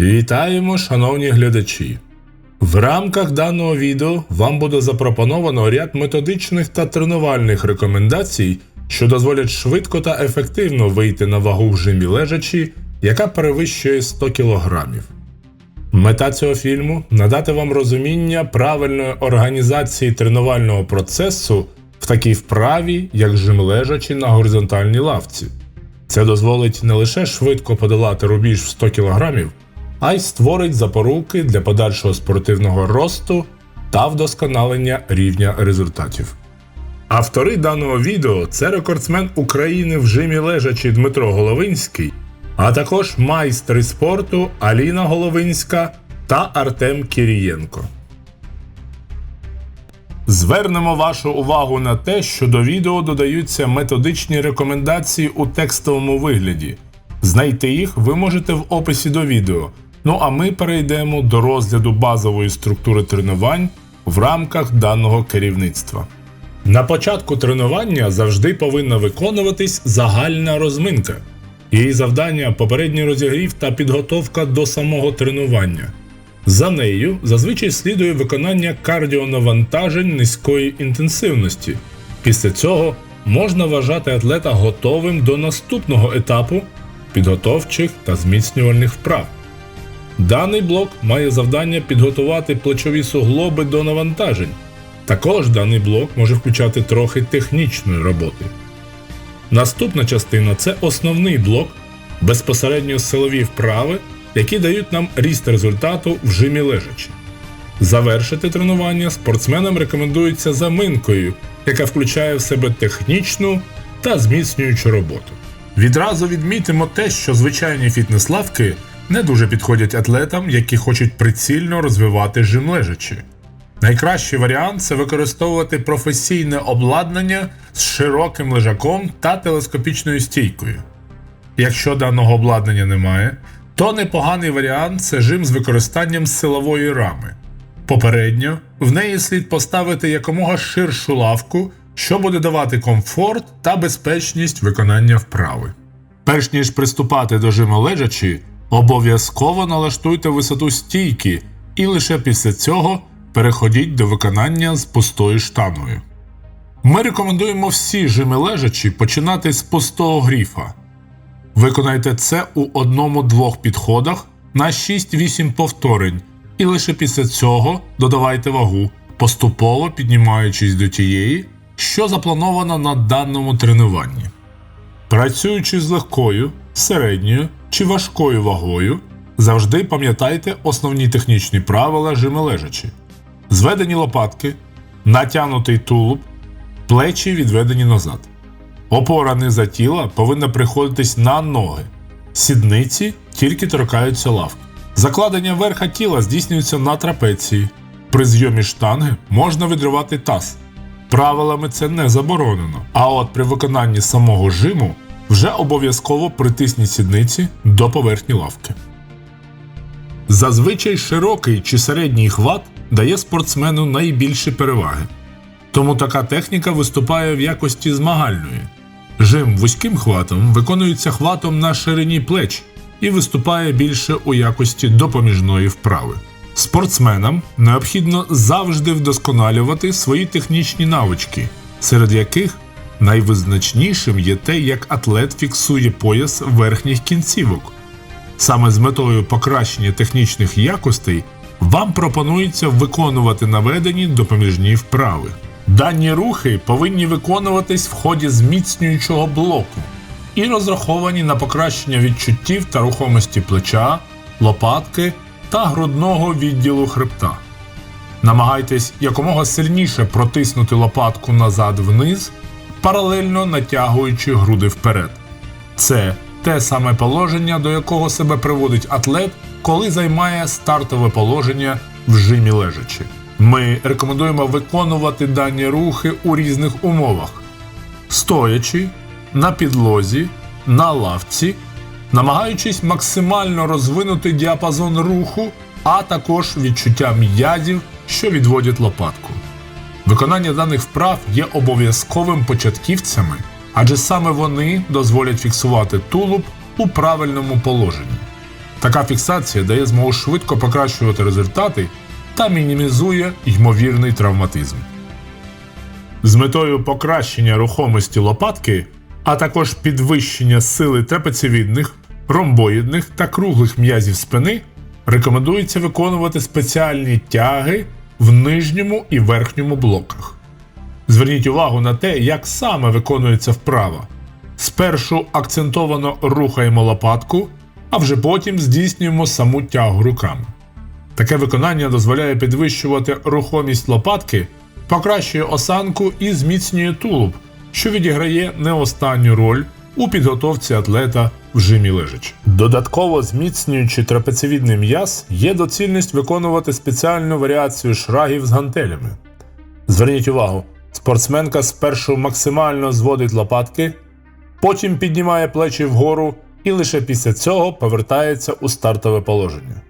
Вітаємо, шановні глядачі! В рамках даного відео вам буде запропоновано ряд методичних та тренувальних рекомендацій, що дозволять швидко та ефективно вийти на вагу в жимі лежачі, яка перевищує 100 кг. Мета цього фільму надати вам розуміння правильної організації тренувального процесу в такій вправі, як жим лежачі на горизонтальній лавці. Це дозволить не лише швидко подолати рубіж в 100 кг, а й створить запоруки для подальшого спортивного росту та вдосконалення рівня результатів. Автори даного відео це рекордсмен України в жимі лежачі Дмитро Головинський, а також майстри спорту Аліна Головинська та Артем Кірієнко. Звернемо вашу увагу на те, що до відео додаються методичні рекомендації у текстовому вигляді. Знайти їх ви можете в описі до відео. Ну а ми перейдемо до розгляду базової структури тренувань в рамках даного керівництва. На початку тренування завжди повинна виконуватись загальна розминка. Її завдання попередній розігрів та підготовка до самого тренування. За нею зазвичай слідує виконання кардіонавантажень низької інтенсивності. Після цього можна вважати атлета готовим до наступного етапу підготовчих та зміцнювальних вправ. Даний блок має завдання підготувати плечові суглоби до навантажень. Також даний блок може включати трохи технічної роботи. Наступна частина це основний блок, безпосередньо силові вправи, які дають нам ріст результату в жимі лежачі. Завершити тренування спортсменам рекомендується заминкою, яка включає в себе технічну та зміцнюючу роботу. Відразу відмітимо те, що звичайні фітнес-лавки не дуже підходять атлетам, які хочуть прицільно розвивати жим лежачі. Найкращий варіант це використовувати професійне обладнання з широким лежаком та телескопічною стійкою. Якщо даного обладнання немає, то непоганий варіант це жим з використанням силової рами. Попередньо в неї слід поставити якомога ширшу лавку, що буде давати комфорт та безпечність виконання вправи. Перш ніж приступати до жиму лежачі, обов'язково налаштуйте висоту стійки і лише після цього переходіть до виконання з пустою штангою. Ми рекомендуємо всі жими лежачі починати з пустого гріфа. Виконайте це у одному-двох підходах на 6-8 повторень, і лише після цього додавайте вагу, поступово піднімаючись до тієї, що заплановано на даному тренуванні. Працюючи з легкою, середньою чи важкою вагою, завжди пам'ятайте основні технічні правила жими лежачі. Зведені лопатки, натягнутий тулуб, плечі відведені назад. Опора низа тіла повинна приходитись на ноги. Сідниці тільки торкаються лавки. Закладення верха тіла здійснюється на трапеції. При зйомі штанги можна відривати таз. Правилами це не заборонено. А от при виконанні самого жиму вже обов'язково притисніть сідниці до поверхні лавки. Зазвичай широкий чи середній хват дає спортсмену найбільші переваги. Тому така техніка виступає в якості змагальної. Жим вузьким хватом виконується хватом на ширині плеч і виступає більше у якості допоміжної вправи. Спортсменам необхідно завжди вдосконалювати свої технічні навички, серед яких найвизначнішим є те, як атлет фіксує пояс верхніх кінцівок. Саме з метою покращення технічних якостей вам пропонується виконувати наведені допоміжні вправи. Дані рухи повинні виконуватись в ході зміцнюючого блоку і розраховані на покращення відчуттів та рухомості плеча, лопатки та грудного відділу хребта. Намагайтесь якомога сильніше протиснути лопатку назад вниз, паралельно натягуючи груди вперед. Це те саме положення, до якого себе приводить атлет, коли займає стартове положення в жимі лежачи. Ми рекомендуємо виконувати дані рухи у різних умовах: стоячи, на підлозі, на лавці, намагаючись максимально розвинути діапазон руху, а також відчуття м'язів, що відводять лопатку. Виконання даних вправ є обов'язковим початківцями, адже саме вони дозволять фіксувати тулуб у правильному положенні. Така фіксація дає змогу швидко покращувати результати та мінімізує ймовірний травматизм. З метою покращення рухомості лопатки, а також підвищення сили трапеціїдних, ромбоїдних та круглих м'язів спини, рекомендується виконувати спеціальні тяги в нижньому і верхньому блоках. Зверніть увагу на те, як саме виконується вправа. Спершу акцентовано рухаємо лопатку, а вже потім здійснюємо саму тягу руками. Таке виконання дозволяє підвищувати рухомість лопатки, покращує осанку і зміцнює тулуб, що відіграє не останню роль у підготовці атлета в жимі лежачи. Додатково зміцнюючи трапеціїдний м'яз, є доцільність виконувати спеціальну варіацію шрагів з гантелями. Зверніть увагу, спортсменка спершу максимально зводить лопатки, потім піднімає плечі вгору і лише після цього повертається у стартове положення.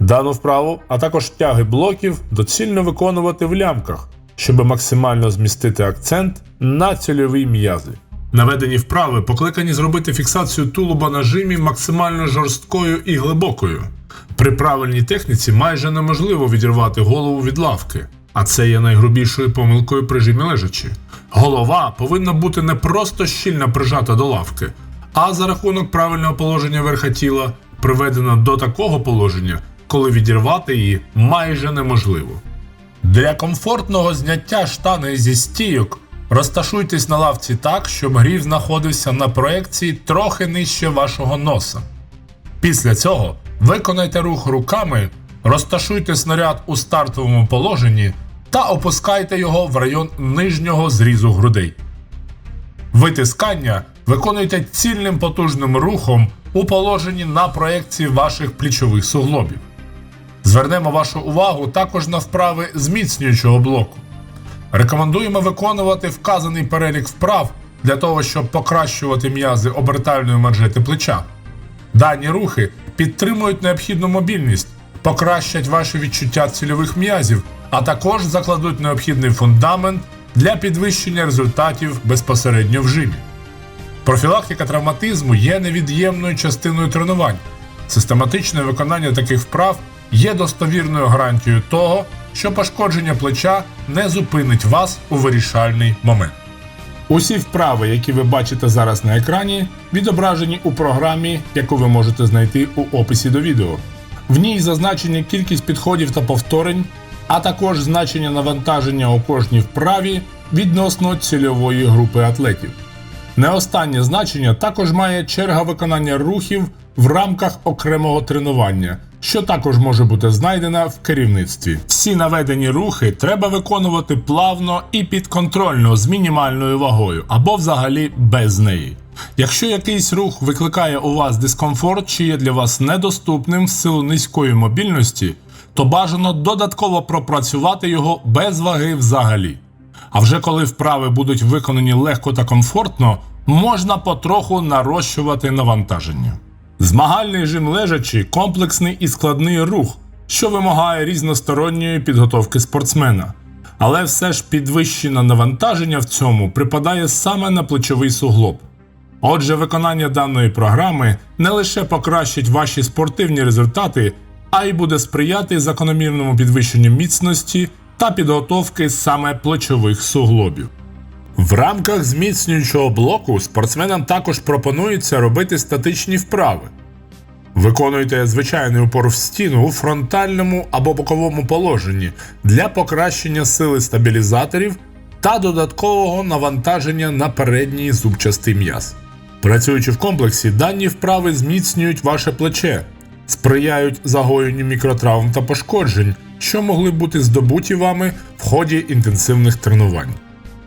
Дану вправу, а також тяги блоків доцільно виконувати в лямках, щоб максимально змістити акцент на цільові м'язи. Наведені вправи покликані зробити фіксацію тулуба на жимі максимально жорсткою і глибокою. При правильній техніці майже неможливо відірвати голову від лавки, а це є найгрубішою помилкою при жимі лежачі. Голова повинна бути не просто щільно прижата до лавки, а за рахунок правильного положення верха тіла приведена до такого положення, коли відірвати її майже неможливо. Для комфортного зняття штани зі стійок розташуйтесь на лавці так, щоб грів знаходився на проекції трохи нижче вашого носа. Після цього виконайте рух руками, розташуйте снаряд у стартовому положенні та опускайте його в район нижнього зрізу грудей. Витискання виконуйте цільним потужним рухом у положенні на проекції ваших плічових суглобів. Звернемо вашу увагу також на вправи зміцнюючого блоку. Рекомендуємо виконувати вказаний перелік вправ для того, щоб покращувати м'язи обертальної манжети плеча. Дані рухи підтримують необхідну мобільність, покращать ваші відчуття цільових м'язів, а також закладуть необхідний фундамент для підвищення результатів безпосередньо в жимі. Профілактика травматизму є невід'ємною частиною тренувань. Систематичне виконання таких вправ є достовірною гарантією того, що пошкодження плеча не зупинить вас у вирішальний момент. Усі вправи, які ви бачите зараз на екрані, відображені у програмі, яку ви можете знайти у описі до відео. В ній зазначені кількість підходів та повторень, а також значення навантаження у кожній вправі відносно цільової групи атлетів. Не останнє значення також має черга виконання рухів в рамках окремого тренування, що також може бути знайдена в керівництві. Всі наведені рухи треба виконувати плавно і підконтрольно з мінімальною вагою або взагалі без неї. Якщо якийсь рух викликає у вас дискомфорт чи є для вас недоступним в силу низької мобільності, то бажано додатково пропрацювати його без ваги взагалі. А вже коли вправи будуть виконані легко та комфортно, можна потроху нарощувати навантаження. Змагальний жим лежачі комплексний і складний рух, що вимагає різносторонньої підготовки спортсмена. Але все ж підвищене навантаження в цьому припадає саме на плечовий суглоб. Отже, виконання даної програми не лише покращить ваші спортивні результати, а й буде сприяти закономірному підвищенню міцності та підготовки саме плечових суглобів. В рамках зміцнюючого блоку спортсменам також пропонується робити статичні вправи. Виконуйте звичайний упор в стіну у фронтальному або боковому положенні для покращення сили стабілізаторів та додаткового навантаження на передній зубчастий м'яз. Працюючи в комплексі, дані вправи зміцнюють ваше плече, сприяють загоєнню мікротравм та пошкоджень, що могли бути здобуті вами в ході інтенсивних тренувань.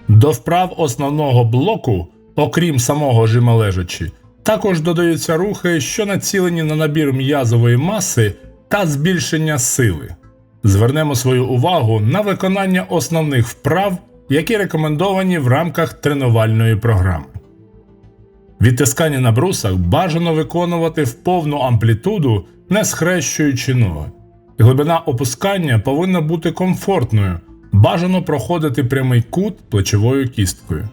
До вправ основного блоку, окрім самого жима лежачі, також додаються рухи, що націлені на набір м'язової маси та збільшення сили. Звернемо свою увагу на виконання основних вправ, які рекомендовані в рамках тренувальної програми. Відтискання на брусах бажано виконувати в повну амплітуду, не схрещуючи ноги. Глибина опускання повинна бути комфортною, бажано проходити прямий кут плечовою кісткою.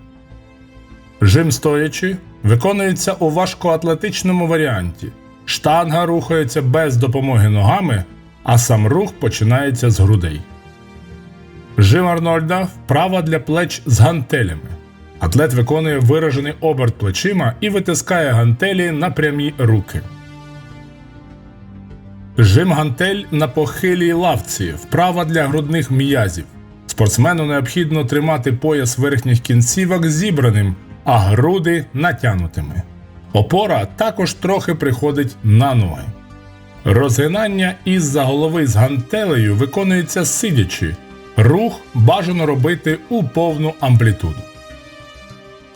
Жим стоячи виконується у важкоатлетичному варіанті. Штанга рухається без допомоги ногами, а сам рух починається з грудей. Жим Арнольда вправа для плеч з гантелями. Атлет виконує виражений оберт плечима і витискає гантелі на прямі руки. Жим гантель на похилій лавці, вправа для грудних м'язів. Спортсмену необхідно тримати пояс верхніх кінцівок зібраним, а груди натянутими. Опора також трохи приходить на ноги. Розгинання із-за голови з гантелею виконується сидячи. Рух бажано робити у повну амплітуду.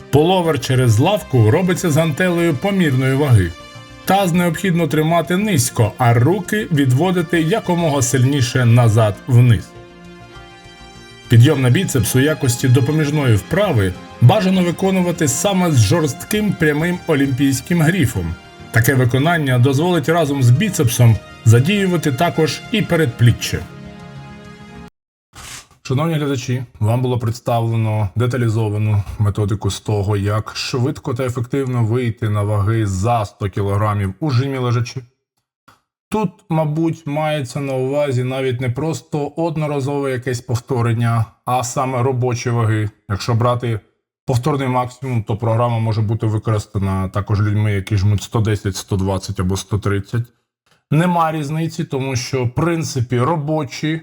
Половер через лавку робиться з гантелею помірної ваги. Таз необхідно тримати низько, а руки відводити якомога сильніше назад вниз. Підйом на біцепс у якості допоміжної вправи бажано виконувати саме з жорстким прямим олімпійським гріфом. Таке виконання дозволить разом з біцепсом задіювати також і передпліччя. Шановні глядачі, вам було представлено деталізовану методику з того, як швидко та ефективно вийти на ваги за 100 кг у жимі лежачи. Тут, мабуть, мається на увазі навіть не просто одноразове якесь повторення, а саме робочі ваги. Якщо брати повторний максимум, то програма може бути використана також людьми, які жмуть 110, 120 або 130. Нема різниці, тому що в принципі робочі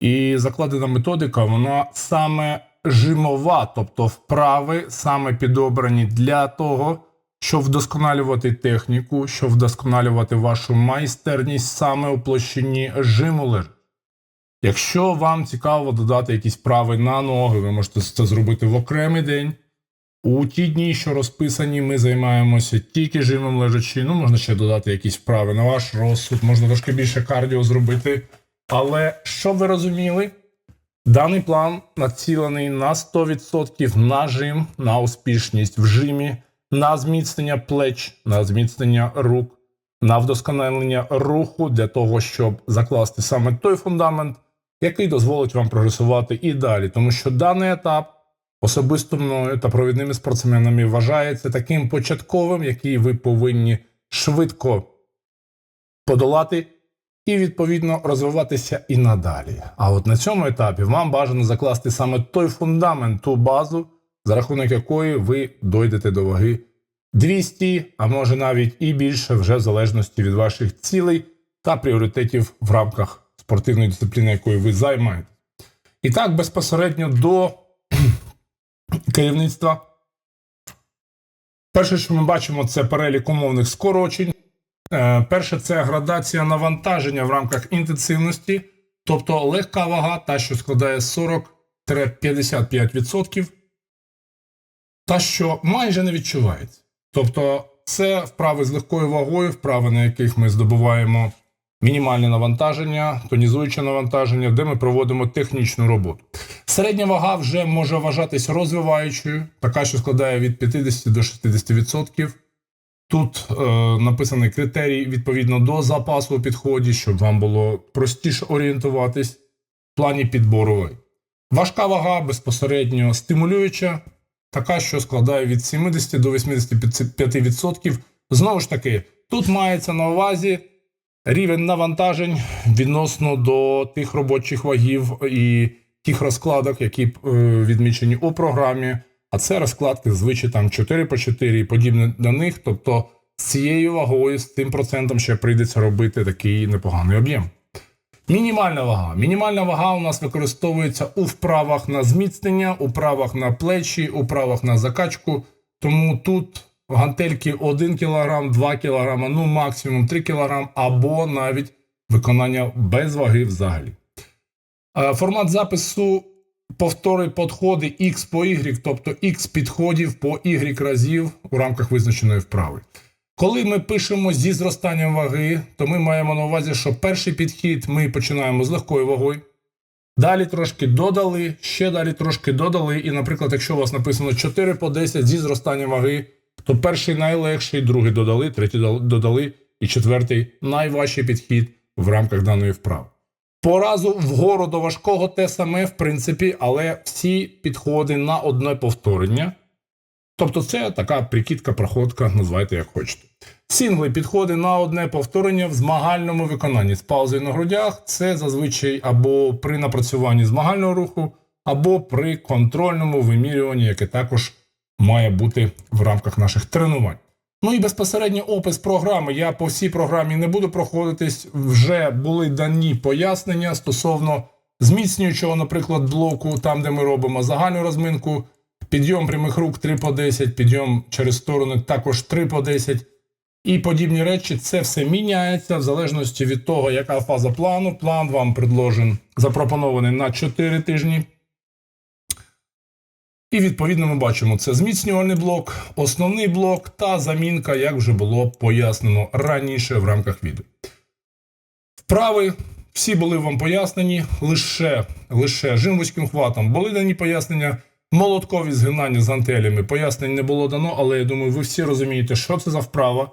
і закладена методика, вона саме жимова, тобто вправи саме підобрані для того, щоб вдосконалювати техніку, щоб вдосконалювати вашу майстерність саме у площині жиму лежачи. Якщо вам цікаво додати якісь вправи на ноги, ви можете це зробити в окремий день. У ті дні, що розписані, ми займаємося тільки жимом лежачи. Ну, можна ще додати якісь вправи на ваш розсуд, можна трошки більше кардіо зробити. Але щоб ви розуміли, даний план націлений на 100% на жим, на успішність в жимі, на зміцнення плеч, на зміцнення рук, на вдосконалення руху для того, щоб закласти саме той фундамент, який дозволить вам прогресувати і далі. Тому що даний етап особисто мною та провідними спортсменами вважається таким початковим, який ви повинні швидко подолати і відповідно розвиватися і надалі. А от на цьому етапі вам бажано закласти саме той фундамент, ту базу, за рахунок якої ви дойдете до ваги 200, а може навіть і більше, вже в залежності від ваших цілей та пріоритетів в рамках спортивної дисципліни, якою ви займаєте. І так, безпосередньо до керівництва. Перше, що ми бачимо, це перелік умовних скорочень. Е, Перше це градація навантаження в рамках інтенсивності, тобто легка вага, та що складає 40-55%, та що майже не відчувається. Тобто, це вправи з легкою вагою, вправи, на яких ми здобуваємо мінімальне навантаження, тонізуюче навантаження, де ми проводимо технічну роботу. Середня вага вже може вважатись розвиваючою, така, що складає від 50 до 60%. Тут е, написаний критерій відповідно до запасу у підході, щоб вам було простіше орієнтуватись в плані підбору. Важка вага безпосередньо стимулююча, така, що складає від 70 до 85%. Знову ж таки, тут мається на увазі рівень навантажень відносно до тих робочих вагів і тих розкладок, які е, відмічені у програмі. А це розкладки звичай там 4 по 4 і подібне до них. Тобто з цією вагою, з тим процентом ще прийдеться робити такий непоганий об'єм. Мінімальна вага. Мінімальна вага у нас використовується у вправах на зміцнення, у вправах на плечі, у вправах на закачку. Тому тут гантельки 1 кг, 2 кг, ну максимум 3 кг, або навіть виконання без ваги взагалі. Е, Формат запису повтори підходи X по Y, тобто X підходів по Y разів у рамках визначеної вправи. Коли ми пишемо зі зростанням ваги, то ми маємо на увазі, що перший підхід ми починаємо з легкою вагою. Далі трошки додали, ще далі трошки додали. І, наприклад, якщо у вас написано 4 по 10 зі зростанням ваги, то перший найлегший, другий додали, третій додали, і четвертий найважчий підхід в рамках даної вправи. По разу вгору до важкого те саме, в принципі, але всі підходи на одне повторення. Тобто це така прикидка, проходка, називайте як хочете. Сінгли підходи на одне повторення в змагальному виконанні з паузою на грудях. Це зазвичай або при напрацюванні змагального руху, або при контрольному вимірюванні, яке також має бути в рамках наших тренувань. Ну і безпосередньо опис програми. Я по всій програмі не буду проходитись. Вже були дані пояснення стосовно зміцнюючого, наприклад, блоку, там, де ми робимо загальну розминку, підйом прямих рук 3 по 10, підйом через сторони також 3 по 10. І подібні речі, це все міняється в залежності від того, яка фаза плану. План вам предложен, запропонований на 4 тижні. І відповідно ми бачимо це зміцнювальний блок, основний блок та замінка, як вже було пояснено раніше в рамках відео. Вправи всі були вам пояснені, лише, лише жим вузьким хватом були дані пояснення. Молоткові згинання з гантелями пояснень не було дано, але я думаю, ви всі розумієте, що це за вправа.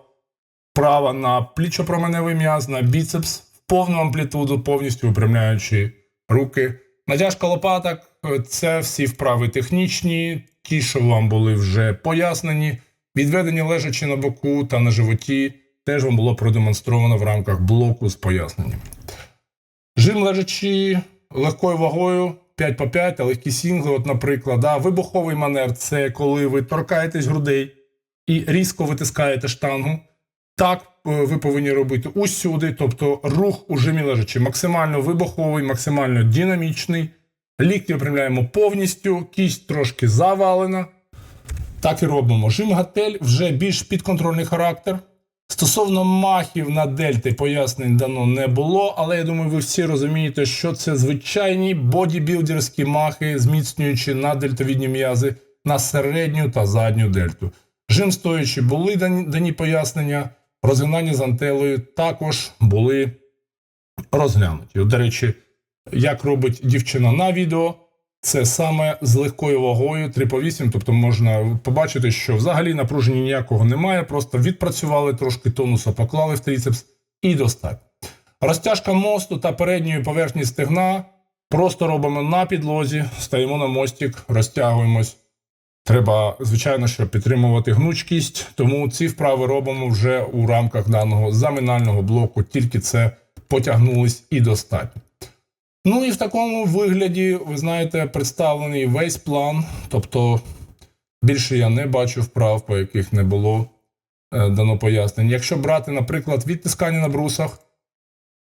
Вправа на плічопроменевий м'яз, на біцепс в повну амплітуду, повністю випрямляючи руки. Натяжка лопаток це всі вправи технічні, ті, що вам були вже пояснені. Відведення лежачи на боку та на животі, теж вам було продемонстровано в рамках блоку з поясненнями. Жим лежачи легкою вагою 5 по 5, а легкі сінгли, от, наприклад, да, вибуховий манер це коли ви торкаєтесь грудей і різко витискаєте штангу. Так е, ви повинні робити усюди, тобто рух у жимі лежачи максимально вибуховий, максимально динамічний. Лікті випрямляємо повністю, кість трошки завалена. Так і робимо. Жим гатель вже більш підконтрольний характер. Стосовно махів на дельти пояснень дано не було, але я думаю, ви всі розумієте, що це звичайні бодібілдерські махи, зміцнюючи на дельтовідні м'язи на середню та задню дельту. Жим стоячи були дані, пояснення, розгинання з антелею також були розглянуті. До речі, як робить дівчина на відео, це саме з легкою вагою 3 по 8, тобто можна побачити, що взагалі напруження ніякого немає, просто відпрацювали трошки тонуса, поклали в трицепс і достатньо. Розтяжка мосту та передньої поверхні стегна просто робимо на підлозі, стаємо на мостик, розтягуємось. Треба, звичайно, що підтримувати гнучкість, тому ці вправи робимо вже у рамках даного заминального блоку, тільки це потягнулись і достатньо. Ну і в такому вигляді, ви знаєте, представлений весь план. Тобто більше я не бачу вправ, по яких не було е, дано пояснень. Якщо брати, наприклад, відтискання на брусах,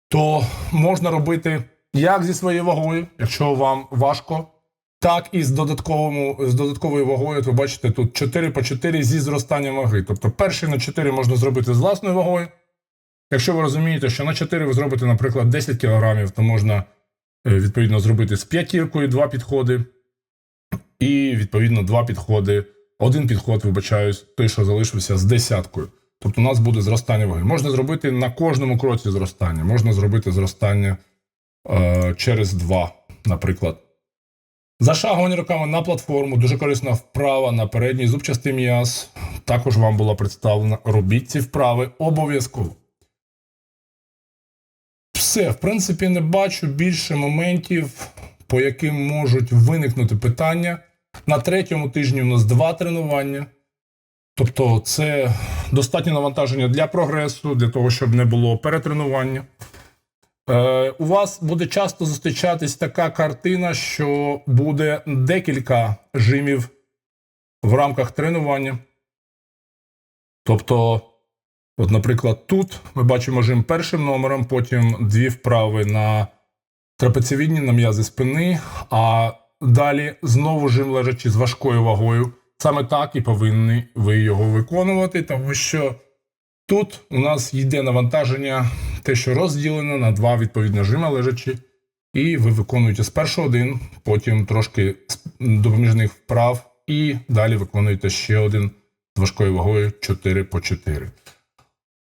то можна робити як зі своєю вагою, якщо вам важко, так і з, з додатковою вагою. От ви бачите, тут 4 по 4 зі зростанням ваги. Тобто перший на 4 можна зробити з власною вагою. Якщо ви розумієте, що на 4 ви зробите, наприклад, 10 кг, то можна відповідно зробити з п'ятіркою два підходи. І, відповідно, два підходи. Один підход, вибачаюсь, той, що залишився з десяткою. Тобто у нас буде зростання ваги. Можна зробити на кожному кроці зростання. Можна зробити зростання е, через два, наприклад. Зашагування руками на платформу, дуже корисна вправа на передній зубчастий м'яз. Також вам була представлена. Робіть ці вправи обов'язково. Все, в принципі, не бачу більше моментів, по яким можуть виникнути питання. На третьому тижні у нас два тренування. Тобто, це достатнє навантаження для прогресу, для того, щоб не було перетренування. Е, у вас буде часто зустрічатись така картина, що буде декілька жимів в рамках тренування. Тобто, от, наприклад, тут ми бачимо жим першим номером, потім дві вправи на трапецієвідні на м'язи спини, а далі знову жим лежачи з важкою вагою. Саме так і повинні ви його виконувати, тому що тут у нас йде навантаження, те, що розділено на два відповідно жима лежачи, і ви виконуєте спершу один, потім трошки допоміжних вправ, і далі виконуєте ще один з важкою вагою 4 по 4.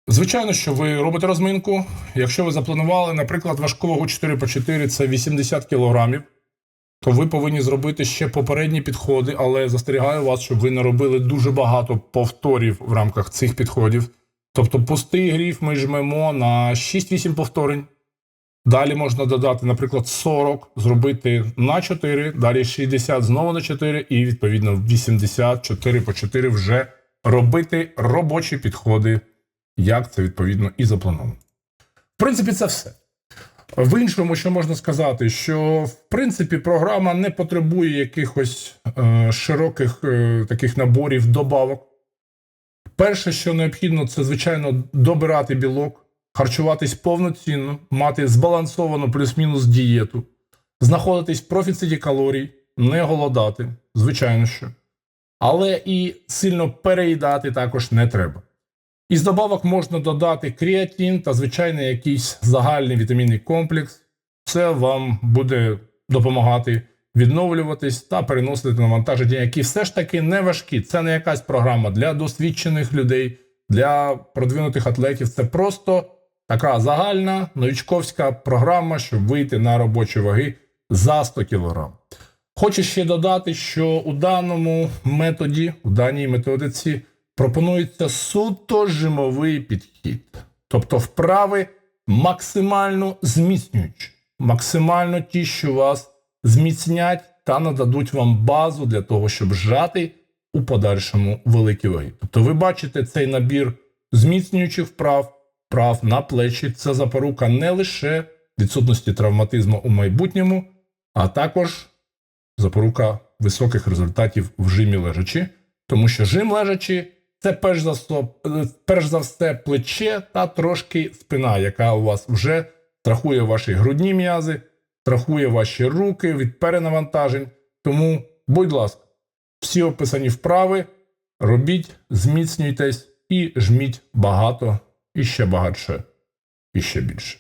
Звичайно, що ви робите розминку. Якщо ви запланували, наприклад, важку вагу 4 по 4 це 80 кілограмів то ви повинні зробити ще попередні підходи, але застерігаю вас, щоб ви не робили дуже багато повторів в рамках цих підходів. Тобто пустий гріф ми жмемо на 6-8 повторень. Далі можна додати, наприклад, 40, зробити на 4, далі 60 знову на 4, і відповідно 84 по 4 вже робити робочі підходи, як це відповідно і заплановано. В принципі, це все. В іншому, що можна сказати, що в принципі програма не потребує якихось е, широких е, таких наборів добавок. Перше, що необхідно, це звичайно добирати білок, харчуватись повноцінно, мати збалансовану плюс-мінус дієту, знаходитись в профіциті калорій, не голодати, звичайно що. Але і сильно переїдати також не треба. Із добавок можна додати креатин та звичайний якийсь загальний вітамінний комплекс. Це вам буде допомагати відновлюватись та переносити навантаження, які все ж таки не важкі. Це не якась програма для досвідчених людей, для продвинутих атлетів. Це просто така загальна новічковська програма, щоб вийти на робочі ваги за 100 кг. Хочу ще додати, що у даному методі, у даній методиці, пропонується суто жимовий підхід, тобто вправи максимально зміцнюючі, максимально ті, що вас зміцнять та нададуть вам базу для того, щоб жати у подальшому великі ваги. Тобто, ви бачите цей набір зміцнюючих вправ, вправ на плечі. Це запорука не лише відсутності травматизму у майбутньому, а також запорука високих результатів в жимі лежачі, тому що жим лежачі це перш за, все, перш за все плече та трошки спина, яка у вас вже страхує ваші грудні м'язи, страхує ваші руки від перенавантажень. Тому, будь ласка, всі описані вправи робіть, зміцнюйтесь і жміть багато, і ще багатше, і ще більше.